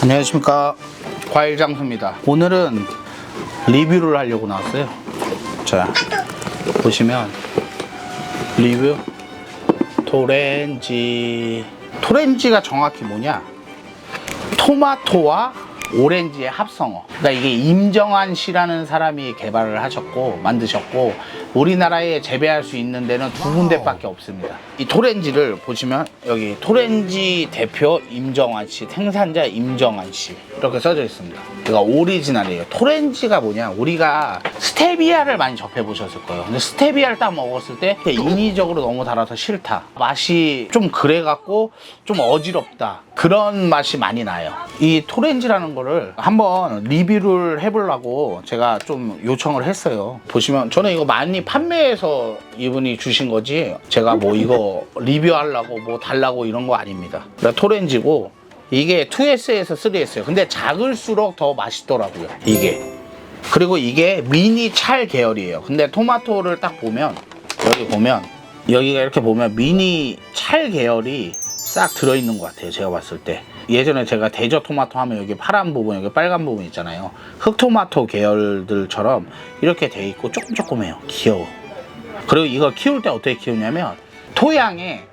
안녕하십니까. 과일 장수입니다. 오늘은 리뷰를 하려고 나왔어요. 자 보시면 리뷰. 토렌지. 토렌지가 정확히 뭐냐? 토마토와 오렌지의 합성어. 그러니까 이게 임정환 씨라는 사람이 개발을 하셨고 만드셨고 우리나라에 재배할 수 있는 데는 두 군데밖에 없습니다. 이 토렌지를 보시면 여기 토렌지 대표 임정환 씨 생산자 임정환 씨 이렇게 써져 있습니다. 이거 오리지널이에요. 토렌지가 뭐냐? 우리가 스테비아를 많이 접해 보셨을 거예요. 근데 스테비아를 딱 먹었을 때 인위적으로 너무 달아서 싫다. 맛이 좀 그래 갖고 좀 어지럽다. 그런 맛이 많이 나요. 이 토렌지라는 거를 한번 리뷰를 해보려고 제가 좀 요청을 했어요. 보시면 저는 이거 많이 판매해서 이분이 주신 거지 제가 뭐 이거 리뷰하려고 뭐 달라고 이런 거 아닙니다. 그러니까 토렌지고 이게 2S에서 3S예요. 근데 작을수록 더 맛있더라고요 이게. 그리고 이게 미니 찰 계열이에요. 근데 토마토를 딱 보면 여기 보면 여기가 이렇게 보면 미니 찰 계열이 싹 들어있는 것 같아요 제가 봤을 때 예전에 제가 대저 토마토 하면 여기 파란 부분 여기 빨간 부분 있잖아요 흑토마토 계열들처럼 이렇게 돼 있고 조금 조금해요 귀여워 그리고 이거 키울 때 어떻게 키우냐면 토양에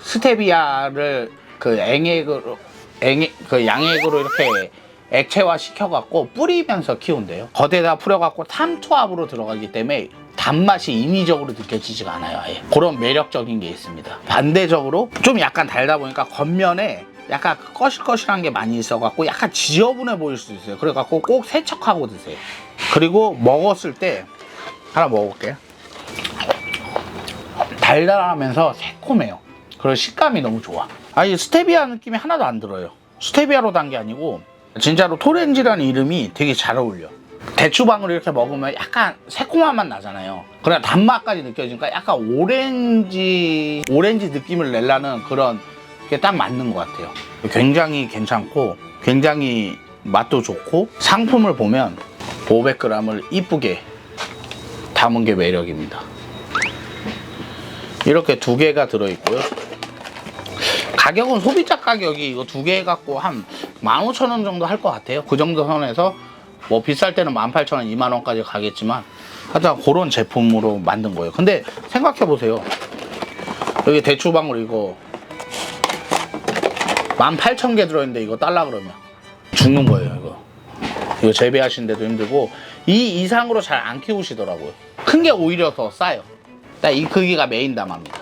스테비아를 그 앵액으로 앵액 그 양액으로 이렇게 액체화 시켜갖고 뿌리면서 키운대요. 겉에다 뿌려갖고 삼투압으로 들어가기 때문에 단맛이 인위적으로 느껴지지가 않아요. 아예. 그런 매력적인 게 있습니다. 반대적으로 좀 약간 달다 보니까 겉면에 약간 거실거실한 게 많이 있어갖고 약간 지저분해 보일 수 있어요. 그래갖고 꼭 세척하고 드세요. 그리고 먹었을 때 하나 먹어볼게요. 달달하면서 새콤해요. 그리고 식감이 너무 좋아. 아니 스테비아 느낌이 하나도 안 들어요. 스테비아로 단 게 아니고 진짜로 토렌지라는 이름이 되게 잘 어울려. 대추방울 이렇게 먹으면 약간 새콤한 맛 나잖아요. 그러나 단맛까지 느껴지니까 약간 오렌지 오렌지 느낌을 내려는 그런 게 딱 맞는 것 같아요. 굉장히 괜찮고 굉장히 맛도 좋고 상품을 보면 500g을 이쁘게 담은 게 매력입니다. 이렇게 두 개가 들어있고요. 가격은 소비자 가격이 이거 두 개 갖고 한 15,000원 정도 할 것 같아요. 그 정도 선에서 뭐 비쌀 때는 18,000원, 2만원까지 가겠지만 하여튼 그런 제품으로 만든 거예요. 근데 생각해 보세요. 여기 대추방울 이거 18,000개 들어있는데 이거 딸라 그러면 죽는 거예요, 이거. 이거 재배하시는 데도 힘들고 이 이상으로 잘 안 키우시더라고요. 큰 게 오히려 더 싸요. 딱이 크기가 메인 담합니다.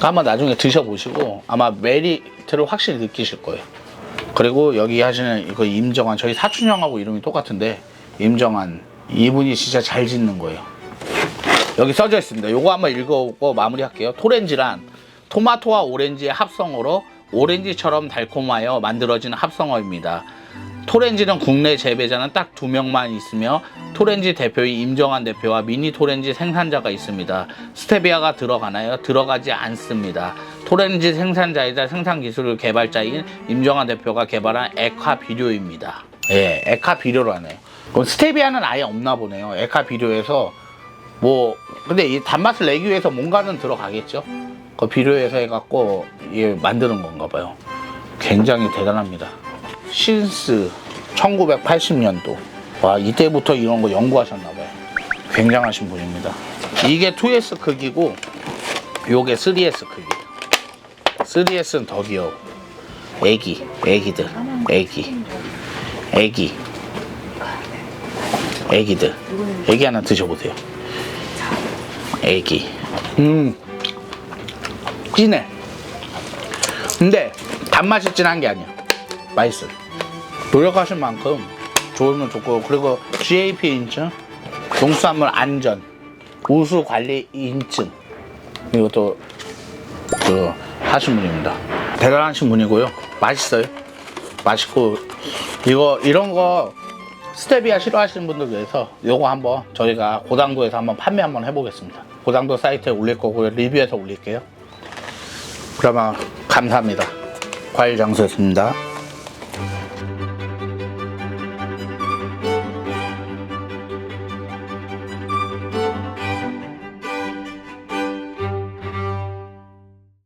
한번 나중에 드셔보시고 아마 메리트를 확실히 느끼실 거예요. 그리고 여기 하시는 이거 임정환 저희 사촌 형하고 이름이 똑같은데 임정환 이분이 진짜 잘 짓는 거예요. 여기 써져 있습니다. 요거 한번 읽어보고 마무리할게요. 토렌지란 토마토와 오렌지의 합성어로 오렌지처럼 달콤하여 만들어진 합성어입니다. 토렌지는 국내 재배자는 딱 두 명만 있으며 토렌지 대표인 임정환 대표와 미니 토렌지 생산자가 있습니다. 스테비아가 들어가나요? 들어가지 않습니다. 토렌지 생산자이자 생산 기술 개발자인 임정환 대표가 개발한 에카 비료입니다. 예, 에카 비료로 하네요. 그럼 스테비아는 아예 없나 보네요. 에카 비료에서 뭐 근데 이 단맛을 내기 위해서 뭔가는 들어가겠죠. 그 비료에서 해갖고 예, 만드는 건가 봐요. 굉장히 대단합니다. 신스 1980년도 와 이때부터 이런 거 연구하셨나 봐요. 굉장하신 분입니다. 이게 2S 크기고 요게 3S 크기. 3S는 더 귀여워. 애기, 애기들, 애기, 애기, 애기들. 애기 하나 드셔보세요. 애기. 음, 진해. 근데 단맛이 진한 게 아니야. 맛있어. 노력하신 만큼 좋으면 좋고 그리고 GAP 인증, 농수산물 안전, 우수 관리 인증 이것도 그 하신 분입니다. 대단하신 분이고요. 맛있어요. 맛있고 이거 이런 거 스테비아 싫어하시는 분들 위해서 요거 한번 저희가 고당도에서 한번 판매 한번 해보겠습니다. 고당도 사이트에 올릴 거고요. 리뷰해서 올릴게요. 그러면 감사합니다. 과일 장수였습니다.